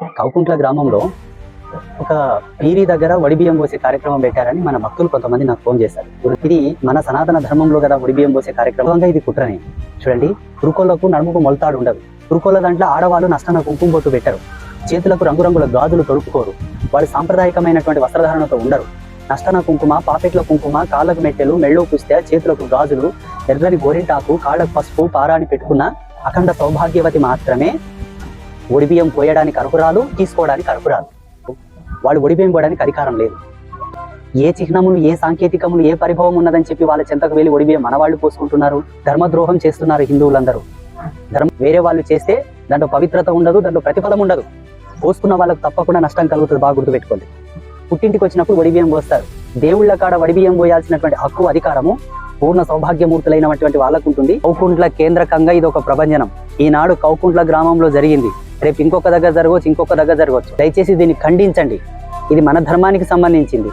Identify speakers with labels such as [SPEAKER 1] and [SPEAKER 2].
[SPEAKER 1] కౌకుంట్ల గ్రామంలో ఒక పీరి దగ్గర వడిబియ్యం పోసే కార్యక్రమం పెట్టారని మన భక్తులు కొంతమంది నాకు ఫోన్ చేశారు. ఇది మన సనాతన ధర్మంలో కదా వడిబియ్యం పోసే కార్యక్రమంగా ఇది కుట్రనే. చూడండి కురుకోళ్ళకు నడుముకు మొలతాడు ఉండదు. కురుకోళ్ళ దాంట్లో ఆడవాళ్ళు నష్టన కుంకుమ బొట్టు పెట్టరు. చేతులకు రంగురంగుల గాజులు తొడుపుకోరు. వాళ్ళు సాంప్రదాయకమైనటువంటి వస్త్రధారణతో ఉండరు. నష్టన కుంకుమ పాపెట్ల కుంకుమ కాళ్ళకు మెట్టెలు మెళ్ళో పుస్తే చేతులకు గాజులు ఎర్రని గోరింటాకు కాళ్ళకు పసుపు పారాని పెట్టుకున్న అఖండ సౌభాగ్యవతి మాత్రమే ఒడిబియ్యం పోయడానికి అర్హురాలు తీసుకోవడానికి అర్హురాలు. వాళ్ళు ఒడిబియ్యం పోయడానికి అధికారం లేదు. ఏ చిహ్నములు ఏ సాంకేతికములు ఏ పరిభవం ఉన్నదని చెప్పి వాళ్ళ చెంతకు వెళ్ళి ఒడిబియ్యం మన వాళ్ళు పోసుకుంటున్నారు ధర్మద్రోహం చేస్తున్నారు హిందువులందరూ. ధర్మం వేరే వాళ్ళు చేస్తే దాంట్లో పవిత్రత ఉండదు దాంట్లో ప్రతిఫలం ఉండదు. పోసుకున్న వాళ్ళకు తప్పకుండా నష్టం కలుగుతుంది బాగా గుర్తుపెట్టుకోండి. పుట్టింటికి వచ్చినప్పుడు వడిబియ్యం పోస్తారు. దేవుళ్ళ కాడ వడిబియ్యం పోయాల్సినటువంటి హక్కు అధికారము పూర్ణ సౌభాగ్యమూర్తులైనటువంటి వాళ్ళకు ఉంటుంది. కౌకుంట్ల కేంద్రకంగా ఇది ఒక ప్రభంజనం. ఈనాడు కౌకుంట్ల గ్రామంలో జరిగింది. రేపు ఇంకొక దగ్గర జరగవచ్చు ఇంకొక దగ్గర జరగవచ్చు. దయచేసి దీన్ని ఖండించండి. ఇది మన ధర్మానికి సంబంధించింది.